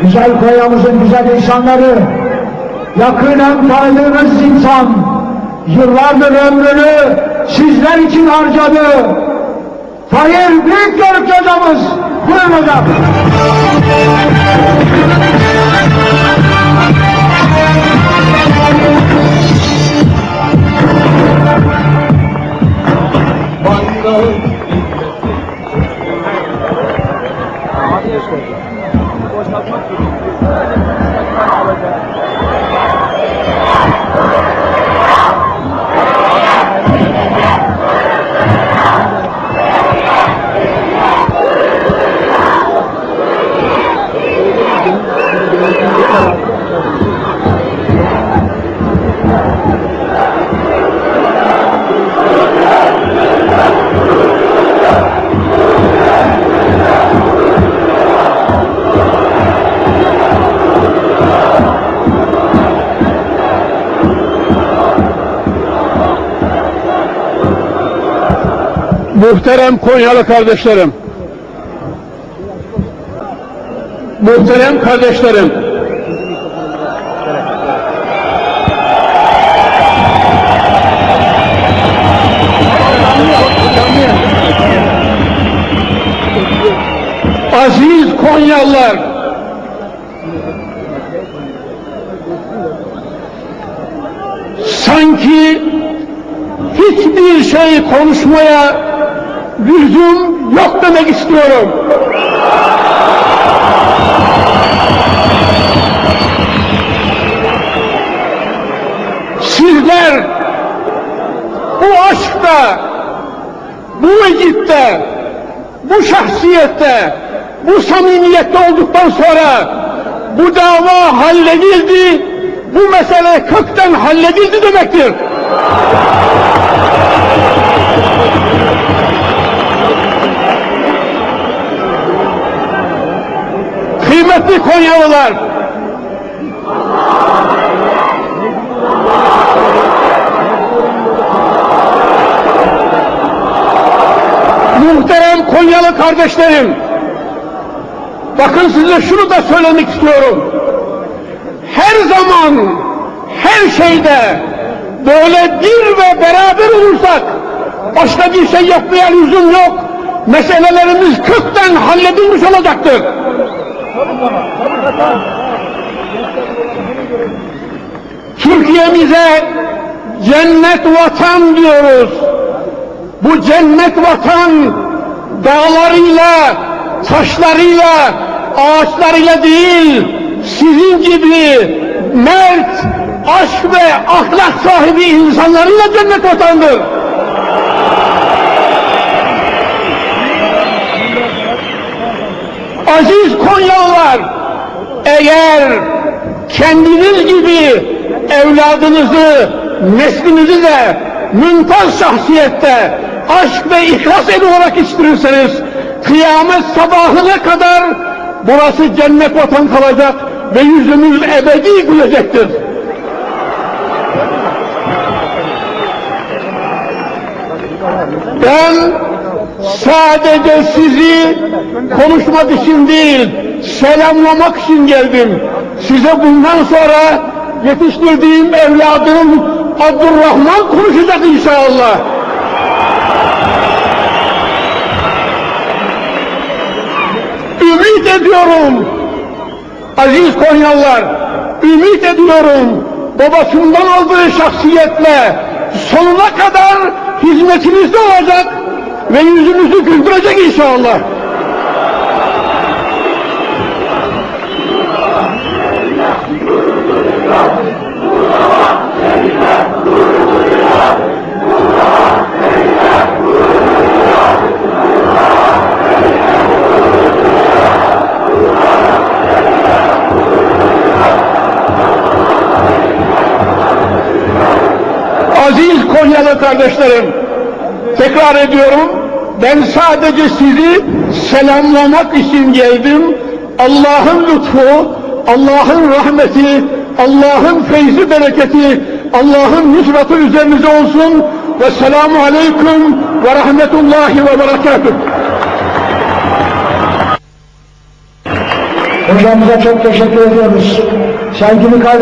Güzel Konya'mızın güzel insanları, yakınen tanıdığınız insan, yıllardır ömrünü sizler için harcadı. Tahir Büyükgörük hocamız, buyurun hocam. Muhterem Konyalı kardeşlerim. Muhterem kardeşlerim. Aziz Konyalılar. Sanki hiçbir şey konuşmaya lüzum yok demek istiyorum. Sizler bu aşkta, bu vecitte, bu şahsiyette, bu samimiyette olduktan sonra bu dava halledildi, bu mesele kökten halledildi demektir. Kıymetli Konyalılar, muhterem Konyalı kardeşlerim, bakın size şunu da söylemek istiyorum. Her zaman, her şeyde böyle bir ve beraber olursak, başka bir şey yapmaya lüzum yok, meselelerimiz kökten halledilmiş olacaktır. Türkiye'mize cennet vatan diyoruz. Bu cennet vatan dağlarıyla, taşlarıyla, ağaçlarıyla değil, sizin gibi mert, aşk ve ahlak sahibi insanlarıyla cennet vatandır. Aziz Konyalılar, eğer kendiniz gibi evladınızı, neslinizi de mümtaz şahsiyette aşk ve ihlas eli olarak yetiştirirseniz kıyamet sabahına kadar burası cennet vatan kalacak ve yüzümüz ebedi gülecektir. Ben sadece sizi konuşmak için değil, selamlamak için geldim. Size bundan sonra yetiştirdiğim evladım Abdurrahman konuşacak inşallah. Ümit ediyorum, aziz Konyalılar, ümit ediyorum babasından aldığı şahsiyetle sonuna kadar hizmetinizde olacak ve yüzünüzü güldürecek inşallah. Aziz Konyalı kardeşlerim, tekrar ediyorum, ben sadece sizi selamlamak için geldim. Allah'ın lütfu, Allah'ın rahmeti, Allah'ın feyzi bereketi, Allah'ın nusratı üzerinize olsun. Ve selamu aleyküm ve rahmetullahi ve berekatuhu. Hocamıza çok teşekkür ediyoruz. Sevgili kardeşlerim.